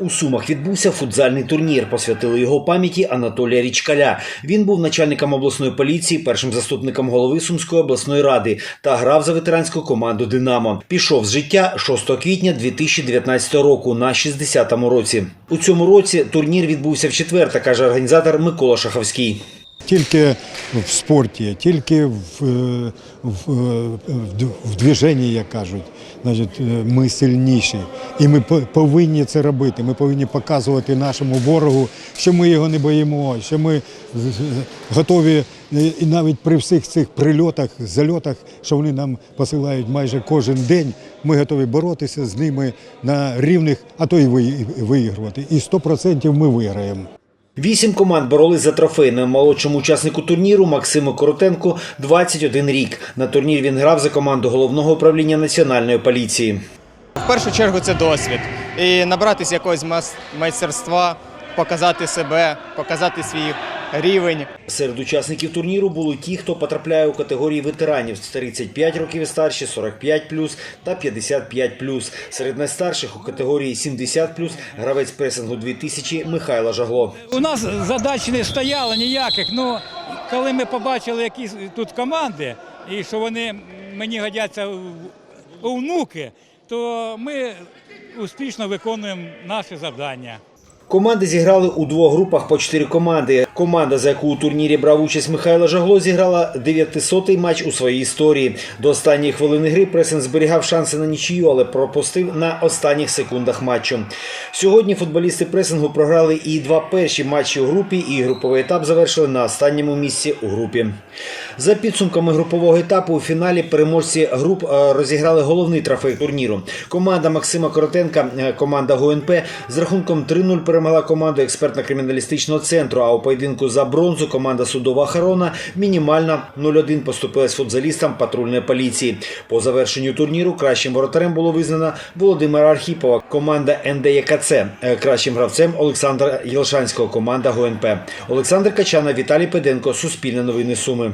У Сумах відбувся футзальний турнір. Посвятили його пам'яті Анатолія Річкаля. Він був начальником обласної поліції, першим заступником голови Сумської обласної ради та грав за ветеранську команду Динамо. Пішов з життя 6 квітня 2019 року на 60-му році. У цьому році турнір відбувся в четверте, каже організатор Микола Шаховський. Тільки в спорті, тільки в, е, в, е, в, в движенні, як кажуть, значить, е, ми сильніші. І ми повинні це робити. Ми повинні показувати нашому ворогу, що ми його не боїмо, що ми готові і навіть при всіх цих прильотах, зальотах, що вони нам посилають майже кожен день, ми готові боротися з ними на рівних, а то ви- виігрувати. І 100% ми виграємо. Вісім команд боролись за трофей. Наймолодшому учаснику турніру Максиму Коротенку 21 рік. На турнір він грав за команду головного управління національної поліції. В першу чергу це досвід. І набратися якогось майстерства, показати себе, показати свій рівень. Серед учасників турніру були ті, хто потрапляє у категорії ветеранів з 35 років і старші, 45 та 55 Серед найстарших у категорії 70 гравець пресингу 2000 Михайло Жагло. У нас задач не стояло ніяких. Ну коли ми побачили, які тут команди, і що вони мені годяться у- внуки, то ми успішно виконуємо наше завдання. Команди зіграли у двох групах по чотири команди. Команда, за яку у турнірі брав участь Михайло Жагло, зіграла 900-й матч у своїй історії. До останньої хвилини гри Пресен зберігав шанси на нічию, але пропустив на останніх секундах матчу. Сьогодні футболісти пресингу програли і два перші матчі у групі, і груповий етап завершили на останньому місці у групі. За підсумками групового етапу у фіналі переможці груп е, розіграли головний трофей турніру. Команда Максима Коротенка, е, команда ГУНП з рахунком 3-0 перемогла команду експертно-криміналістичного центру. А у поєдинку за бронзу команда судова охорона мінімально 0-1 поступилась футзалістам патрульної поліції. По завершенню турніру кращим воротарем було визнано Володимира Архіпова. Команда НДЄКЦ. Е, Кращим гравцем Олександра Єлшанського. Команда ГУНП. Олександр Качана, Віталій Педенко. Суспільне новини Суми.